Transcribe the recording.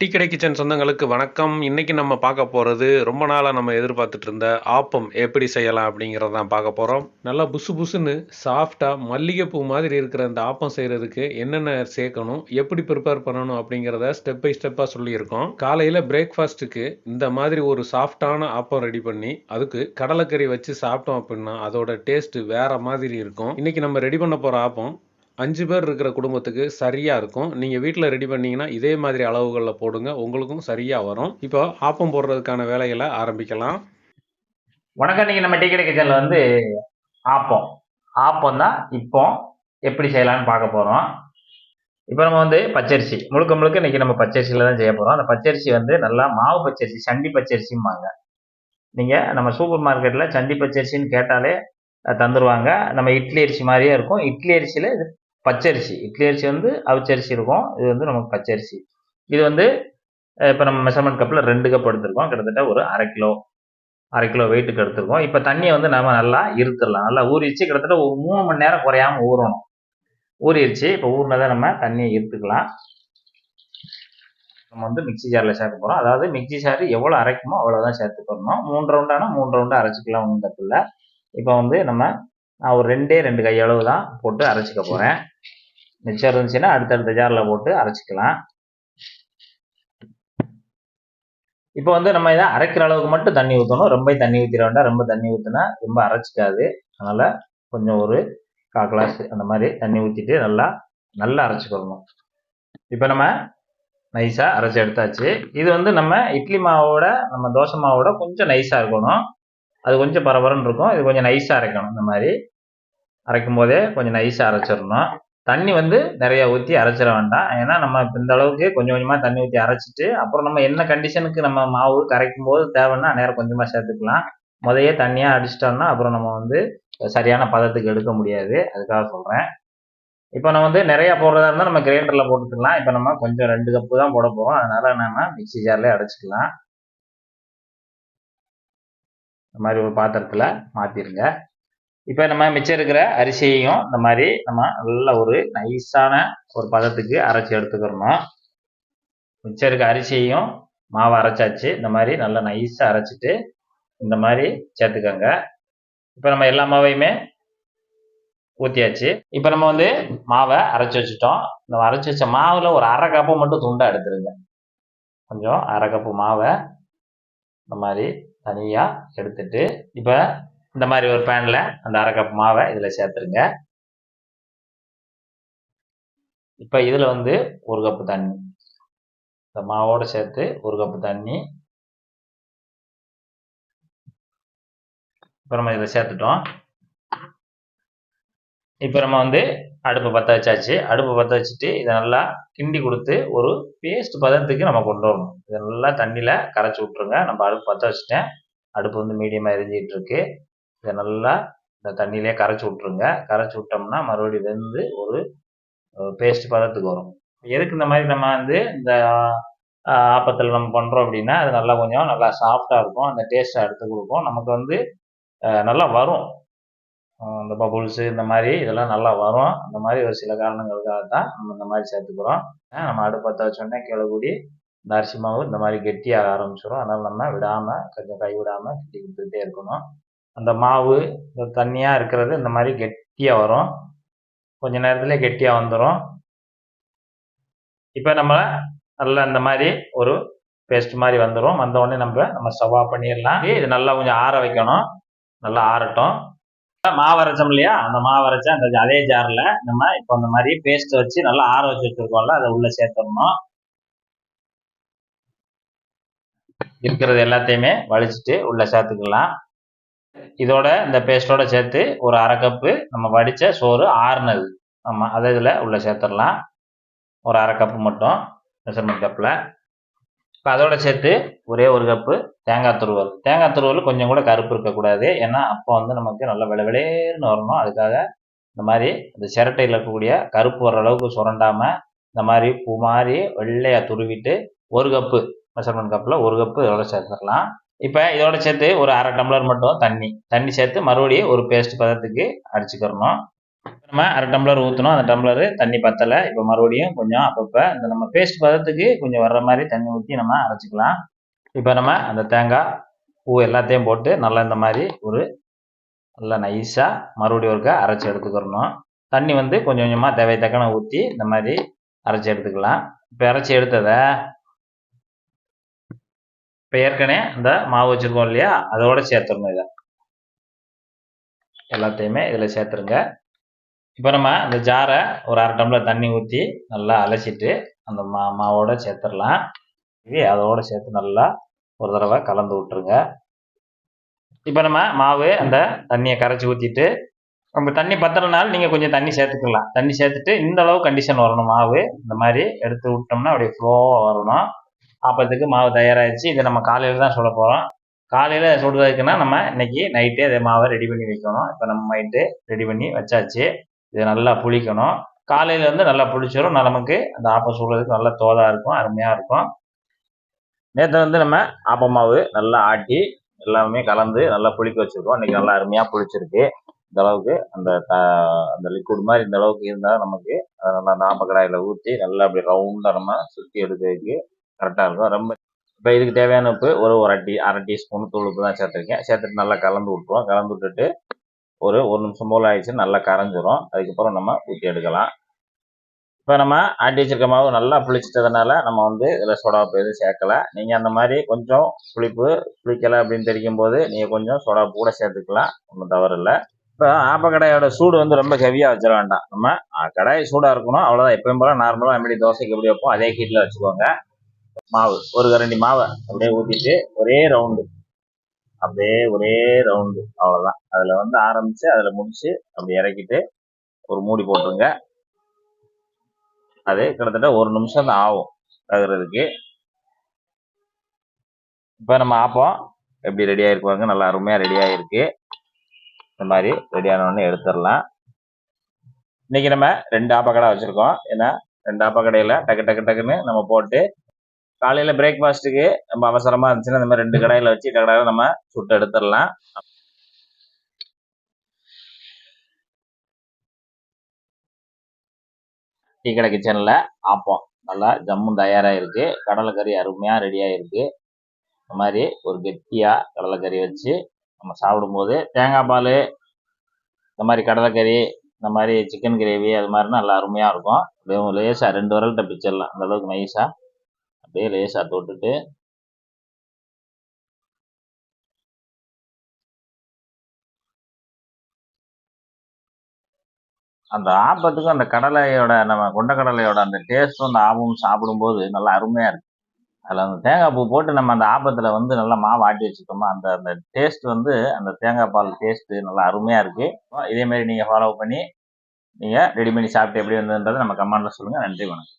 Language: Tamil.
டீ கடை கிச்சன் சொந்தங்களுக்கு வணக்கம். இன்னைக்கு நம்ம பார்க்க போகிறது ரொம்ப நாளாக நம்ம எதிர்பார்த்துட்டு இருந்த ஆப்பம் எப்படி செய்யலாம் அப்படிங்கிறத தான் பார்க்க போகிறோம் நல்லா புசு புசுன்னு சாஃப்டாக மல்லிகைப்பூ மாதிரி இருக்கிற இந்த ஆப்பம் செய்கிறதுக்கு என்னென்ன சேர்க்கணும் எப்படி ப்ரிப்பேர் பண்ணணும் அப்படிங்கிறத ஸ்டெப் பை ஸ்டெப்பாக சொல்லியிருக்கோம். காலையில் பிரேக்ஃபாஸ்ட்டுக்கு இந்த மாதிரி ஒரு சாஃப்டான ஆப்பம் ரெடி பண்ணி அதுக்கு கடலைக்கறி வச்சு சாப்பிட்டோம் அப்படின்னா அதோட டேஸ்ட்டு வேறு மாதிரி இருக்கும். இன்றைக்கி நம்ம ரெடி பண்ண போகிற ஆப்பம் அஞ்சு பேர் இருக்கிற குடும்பத்துக்கு சரியாக இருக்கும். நீங்கள் வீட்டில் ரெடி பண்ணிங்கன்னா இதே மாதிரி அளவுகளில் போடுங்க. உங்களுக்கும் சரியாக வரும். இப்போ ஆப்பம் போடுறதுக்கான வேலைகளை ஆரம்பிக்கலாம். வணக்கம். நீங்கள் நம்ம டிக்கெட் கிச்சனில் வந்து ஆப்பம். ஆப்பம் தான் இப்போ எப்படி செய்யலாம்னு பார்க்க போகிறோம் இப்போ நம்ம வந்து பச்சரிசி. முழுக்க முழுக்க இன்னைக்கு நம்ம பச்சரிசியில் தான் செய்ய போகிறோம் அந்த பச்சரிசி வந்து நல்லா மாவு பச்சரிசி சண்டி பச்சரிசிம்பாங்க. நீங்கள் நம்ம சூப்பர் மார்க்கெட்டில் சண்டி பச்சரிசின்னு கேட்டாலே தந்துடுவாங்க தந்துருவாங்க. நம்ம இட்லி அரிசி மாதிரியே இருக்கும். இட்லி அரிசியில் இது பச்சரிசி இட்லி அரிசி வந்து அவிச்சரிசி இருக்கும். இது வந்து நமக்கு பச்சரிசி. இது வந்து இப்போ நம்ம மெஷர்மெண்ட் கப்பில் ரெண்டு கப் எடுத்துருக்கோம். கிட்டத்தட்ட ஒரு அரை கிலோ அரை கிலோ வெயிட்டுக்கு எடுத்துருக்கோம். இப்போ தண்ணியை வந்து நம்ம நல்லா இருத்துடலாம். நல்லா ஊறிச்சு கிட்டத்தட்ட ஒரு மூணு மணி நேரம் குறையாம ஊறணும். ஊறிடுச்சு. இப்போ ஊறினதை நம்ம தண்ணியை இருத்துக்கலாம். நம்ம வந்து மிக்சி ஜாரில் சேர்க்க போகிறோம் அதாவது மிக்ஸி ஜார் எவ்வளோ அரைக்குமோ அவ்வளோதான் சேர்த்து போடணும் மூணு ரவுண்டானா மூணு ரவுண்டு அரைச்சிக்கலாம் ஒன்றும் தப்பு இல்லை. இப்போ வந்து நம்ம நான் ஒரு ரெண்டே ரெண்டு கையளவு தான் போட்டு அரைச்சிக்க போகிறேன் மிச்சம் இருந்துச்சுன்னா அடுத்தடுத்த ஜாரில் போட்டு அரைச்சிக்கலாம். இப்போ வந்து நம்ம இதை அரைக்கிற அளவுக்கு மட்டும் தண்ணி ஊற்றணும் ரொம்ப தண்ணி ஊற்றிட வேண்டாம். ரொம்ப தண்ணி ஊற்றினா ரொம்ப அரைச்சிக்காது. அதனால் கொஞ்சம் ஒரு கால் கிளாஸ் அந்த மாதிரி தண்ணி ஊற்றிட்டு நல்லா நல்லா அரைச்சிக்கொள்ளணும் இப்போ நம்ம நைஸாக அரைச்சி எடுத்தாச்சு. இது வந்து நம்ம இட்லி மாவோட நம்ம தோசை மாவோட கொஞ்சம் நைஸாக இருக்கணும். அது கொஞ்சம் பரபரன்னு இருக்கும். இது கொஞ்சம் நைஸாக அரைக்கணும் இந்த மாதிரி. அரைக்கும் போதே கொஞ்சம் நைஸாக அரைச்சிடணும். தண்ணி வந்து நிறைய ஊற்றி அரைச்சிட வேண்டாம். ஏன்னா நம்ம இப்போ இந்த அளவுக்கு கொஞ்சம் கொஞ்சமாக தண்ணி ஊற்றி அரைச்சிட்டு அப்புறம் நம்ம என்ன கண்டிஷனுக்கு நம்ம மாவு கரைக்கும் போது தேவைன்னா நேரம் கொஞ்சமாக சேர்த்துக்கலாம். முதையே தண்ணியாக அடிச்சிட்டோம்னா அப்புறம் நம்ம வந்து சரியான பதத்துக்கு எடுக்க முடியாது. அதுக்காக சொல்கிறேன் இப்போ நம்ம வந்து நிறையா போடுறதா இருந்தால் நம்ம கிரைண்டரில் போட்டுக்கலாம். இப்போ நம்ம கொஞ்சம் ரெண்டு கப்பு தான் போட போகிறோம் அதனால் நம்ம மிக்ஸி ஜார்லேயே அடைச்சிக்கலாம். இந்த மாதிரி ஒரு பாத்திரத்தில் மாற்றிடுங்க இப்போ நம்ம மிச்சம் இருக்கிற அரிசியையும் இந்த மாதிரி நம்ம நல்ல ஒரு நைஸான ஒரு பதத்துக்கு அரைச்சி எடுத்துக்கிறணும். மிச்சம் இருக்க அரிசியையும் மாவை அரைச்சாச்சு. இந்த மாதிரி நல்லா நைஸாக அரைச்சிட்டு இந்த மாதிரி சேர்த்துக்கோங்க. இப்போ நம்ம எல்லா மாவையுமே ஊற்றியாச்சு இப்போ நம்ம வந்து மாவை அரைச்சி வச்சுட்டோம். இந்த அரைச்சி வச்ச மாவில் ஒரு அரை கப்பு மட்டும் துண்டாக எடுத்துருங்க. கொஞ்சம் அரை கப்பு மாவை இந்த மாதிரி தனியாக எடுத்துட்டு இப்போ இந்த மாதிரி ஒரு பேனில் அந்த அரை கப் மாவை இதில் சேர்த்துருங்க. இப்போ இதில் வந்து ஒரு கப்பு தண்ணி. இந்த மாவோடு சேர்த்து ஒரு கப்பு தண்ணி. இப்போ நம்ம இதில் சேர்த்துட்டோம். இப்போ நம்ம வந்து அடுப்பு பற்ற வச்சாச்சு. அடுப்பு பற்ற வச்சுட்டு இதை நல்லா கிண்டி கொடுத்து ஒரு பேஸ்ட் பதத்துக்கு நம்ம கொண்டு வரணும். இதை நல்லா தண்ணியில் கரைச்சி விட்ருங்க நம்ம அடுப்பு பற்ற வச்சுட்டேன். அடுப்பு வந்து மீடியமாக எரிஞ்சிகிட்டு இருக்கு. இதை நல்லா இந்த தண்ணியிலே கரைச்சி விட்ருங்க கரைச்சி விட்டோம்னா மறுபடியும் வெந்து ஒரு பேஸ்ட் பதத்துக்கு வரும். எதுக்கு இந்த மாதிரி நம்ம வந்து இந்த ஆப்பத்தில் நம்ம பண்ணுறோம் அப்படின்னா அது நல்லா கொஞ்சம் நல்லா சாஃப்டாக இருக்கும். அந்த டேஸ்ட்டை எடுத்து கொடுக்கும். நமக்கு வந்து நல்லா வரும். இந்த பபுள்ஸு இந்த மாதிரி இதெல்லாம் நல்லா வரும். அந்த மாதிரி ஒரு சில காரணங்களுக்காக தான் நம்ம இந்த மாதிரி சேர்த்துக்கிறோம். நம்ம அடுப்பு பற்ற வச்சோடனே கிளகுடி இந்த அரிசி மாவு இந்த மாதிரி கெட்டியாக ஆரம்பிச்சிடும் அதனால் நம்ம விடாமல் கொஞ்சம் கை விடாமல் கிட்டி கொடுத்துக்கிட்டே இருக்கணும். அந்த மாவு இந்த தண்ணியாக இருக்கிறது இந்த மாதிரி கெட்டியாக வரும். கொஞ்ச நேரத்துலேயே கெட்டியாக வந்துடும் இப்போ நம்ம நல்லா இந்த மாதிரி ஒரு பேஸ்ட் மாதிரி வந்துடும் வந்த உடனே நம்ம நம்ம ஸ்டவ் ஆஃப் பண்ணிடலாம். இது நல்லா கொஞ்சம் ஆற வைக்கணும். நல்லா ஆறட்டும். மாவரைச்சோம் இல்லையா? அந்த மாவு அந்த அதே ஜாரில் நம்ம இப்போ அந்த மாதிரி பேஸ்ட் வச்சு நல்லா ஆற வச்சு வச்சிருக்கோம்ல அதை உள்ள சேர்த்துடணும். இருக்கிறது எல்லாத்தையுமே வலிச்சிட்டு உள்ள சேர்த்துக்கலாம். இதோட இந்த பேஸ்ட்டோட சேர்த்து ஒரு அரை கப்பு நம்ம வடித்த சோறு ஆறுனது. ஆமாம் அதை இதில் உள்ள சேர்த்துடலாம். ஒரு அரை கப்பு மட்டும் மெஷர்மெண்ட் கப்பில் இப்போ அதோட சேர்த்து ஒரே ஒரு கப்பு தேங்காய் துருவல். தேங்காய் துருவல் கொஞ்சம் கூட கருப்பு இருக்கக்கூடாது. ஏன்னா அப்போ வந்து நமக்கு நல்ல விளை வரணும். அதுக்காக இந்த மாதிரி அந்த சிரட்டையில் இருக்கக்கூடிய கருப்பு வர அளவுக்கு சுரண்டாமல் இந்த மாதிரி பூ மாதிரி வெள்ளையாக துருவிட்டு ஒரு கப்பு மெஷர்மெண்ட் கப்பில் ஒரு கப்பு இதோட சேர்த்துக்கலாம் இப்போ இதோட சேர்த்து ஒரு அரை டம்ளர் மட்டும் தண்ணி. தண்ணி சேர்த்து மறுபடியும் ஒரு பேஸ்ட் பதத்துக்கு அடிச்சுக்கிறணும். நம்ம அரை டம்ளர் ஊற்றணும் அந்த டம்ளர் தண்ணி பத்தலை. இப்போ மறுபடியும் கொஞ்சம் அப்பப்போ இந்த நம்ம பேஸ்ட் பதத்துக்கு கொஞ்சம் வர்ற மாதிரி தண்ணி ஊற்றி நம்ம அரைச்சிக்கலாம். இப்போ நம்ம அந்த தேங்காய் பூ எல்லாத்தையும் போட்டு நல்லா இந்த மாதிரி ஒரு நல்லா நைஸாக மறுபடியும் ஒருக்கா அரைச்சி எடுத்துக்கிறணும். தண்ணி வந்து கொஞ்சம் கொஞ்சமாக தேவை தக்கன ஊற்றி இந்த மாதிரி அரைச்சி எடுத்துக்கலாம். இப்போ அரைச்சி எடுத்ததை இப்போ ஏற்கனவே இந்த மாவு வச்சுருக்கோம் இல்லையா? அதோட சேர்த்துடணும் இதை. எல்லாத்தையுமே இதில் சேர்த்துருங்க. இப்போ நம்ம இந்த ஜாரை ஒரு அரை டம்ளர் தண்ணி ஊற்றி நல்லா அலசிட்டு அந்த மா மாவோட சேர்த்துடலாம். இது அதோட சேர்த்து நல்லா ஒரு தடவை கலந்து விட்டுருங்க. இப்போ நம்ம மாவு அந்த தண்ணியை கரைச்சி ஊற்றிட்டு நம்ம தண்ணி பத்தலைனாலும் நீங்கள் கொஞ்சம் தண்ணி சேர்த்துக்கலாம். தண்ணி சேர்த்துட்டு இந்த அளவு கண்டிஷன் வரணும். மாவு இந்த மாதிரி எடுத்து விட்டோம்னா அப்படியே ஃப்ளோவாக வரணும். ஆப்பத்துக்கு மாவு தயாராகிடுச்சு இதை நம்ம காலையில் தான் சொல்ல போகிறோம் காலையில் சுடுறதுக்குன்னா நம்ம இன்னைக்கு நைட்டே அதை மாவை ரெடி பண்ணி வைக்கணும். இப்போ நம்ம நைட்டு ரெடி பண்ணி வச்சாச்சு. இதை நல்லா புளிக்கணும். காலையில் வந்து நல்லா புளிச்சிடும் நமக்கு அந்த ஆப்பம் சுடுறதுக்கு நல்லா தோதாக இருக்கும் அருமையாக இருக்கும். நேற்று வந்து நம்ம ஆப்ப மாவு நல்லா ஆட்டி எல்லாமே கலந்து நல்லா புளிக்க வச்சுருக்கோம். இன்றைக்கி நல்லா அருமையாக புளிச்சிருக்கு. இந்த அளவுக்கு அந்த த அந்த லிக்விட் மாதிரி இந்த அளவுக்கு இருந்தால் நமக்கு அதை நல்லா அந்த ஊற்றி நல்லா அப்படி ரவுண்டாக நம்ம சுற்றி எடுக்கிறதுக்கு கரெக்டாக இருக்கும். ரொம்ப இப்போ இதுக்கு தேவையான உப்பு ஒரு ஒரு அட்டி அரை டீஸ்பூன் தூள் உப்பு தான் சேர்த்துருக்கேன். சேர்த்துட்டு நல்லா கலந்து விட்ருவோம் கலந்து விட்டுட்டு ஒரு ஒரு நிமிஷம் போல் ஆயிடுச்சு நல்லா கரைஞ்சிரும். அதுக்கப்புறம் நம்ம ஊற்றி எடுக்கலாம். இப்போ நம்ம ஆட்டி வச்சிருக்க மாவு நல்லா புளிச்சிட்டதுனால நம்ம வந்து இதில் சோடாப்பு எதுவும் சேர்க்கலை. நீங்கள் அந்த மாதிரி கொஞ்சம் புளிப்பு புளிக்கலை அப்படின்னு தெரியும் போது நீங்கள் கொஞ்சம் சோடா கூட சேர்த்துக்கலாம். ஒன்றும் தவறு இல்லை இப்போ ஆப்பக்கடையோட சூடு வந்து ரொம்ப ஹெவியாக வச்சிட வேண்டாம். நம்ம கடாய் சூடாக இருக்கணும். அவ்வளோதான் எப்பயும் போல நார்மலாக எப்படி தோசைக்கு எப்படி வைப்போம் அதே ஹீட்டில் வச்சுக்கோங்க. மாவு ஒரு கரண்டி மாவை அப்படியே ஊற்றிட்டு ஒரே ரவுண்டு அப்படியே ஒரே ரவுண்டு அவ்வளோதான் அதில் வந்து ஆரம்பித்து அதில் முடிச்சு அப்படி இறக்கிட்டு ஒரு மூடி போட்டுருங்க. அது கிட்டத்தட்ட ஒரு நிமிஷம் தான் ஆகும் ஆகுறதுக்கு இப்போ நம்ம ஆப்போம். எப்படி ரெடி ஆகிருக்குவாங்க நல்லா அருமையாக ரெடி ஆகிருக்கு இந்த மாதிரி ரெடி எடுத்துடலாம். இன்னைக்கு நம்ம ரெண்டு ஆப்பக்கடை வச்சுருக்கோம். ஏன்னா ரெண்டு ஆப்பக்கடையில் டக்கு டக்கு டக்குன்னு நம்ம போட்டு காலையில் பிரேக்ஃபாஸ்ட்டுக்கு நம்ம அவசரமாக இருந்துச்சுன்னா இந்த மாதிரி ரெண்டு கடாயில் வச்சு கடாயில் நம்ம சுட்டு எடுத்துடலாம். டீ கடை கிச்சனில் ஆப்பம். நல்லா ஜம்மும் தயாராக இருக்கு கடலைக்கறி அருமையாக ரெடியாக இருக்கு இந்த மாதிரி ஒரு கெட்டியாக கடலைக்கறி வச்சு நம்ம சாப்பிடும்போது தேங்காய் பால் இந்த மாதிரி கடலைக்கறி இந்த மாதிரி சிக்கன் கிரேவி அது மாதிரி நல்லா அருமையாக இருக்கும். லேசாக ரெண்டு வரல்கிட்ட பிச்சிடலாம். அந்த அளவுக்கு நைஸாக அப்படியே லேசாக தொட்டுட்டு அந்த ஆப்பத்துக்கும் அந்த கடலையோட நம்ம கொண்டக்கடலையோட அந்த டேஸ்ட்டும் அந்த ஆப்பமும் சாப்பிடும்போது நல்லா அருமையாக இருக்கு. அதில் அந்த தேங்காய் பூ போட்டு நம்ம அந்த ஆப்பத்தில் வந்து நல்லா மாவு ஆட்டி வச்சுட்டோமா அந்த அந்த டேஸ்ட் வந்து அந்த தேங்காய் பால் டேஸ்ட்டு நல்லா அருமையாக இருக்குது இதே மாதிரி நீங்கள் ஃபாலோ பண்ணி நீங்கள் ரெடி பண்ணி சாப்பிட்டு எப்படி வந்ததுன்றதை நம்ம கமெண்ட்டில் சொல்லுங்கள் நன்றி வணக்கம்.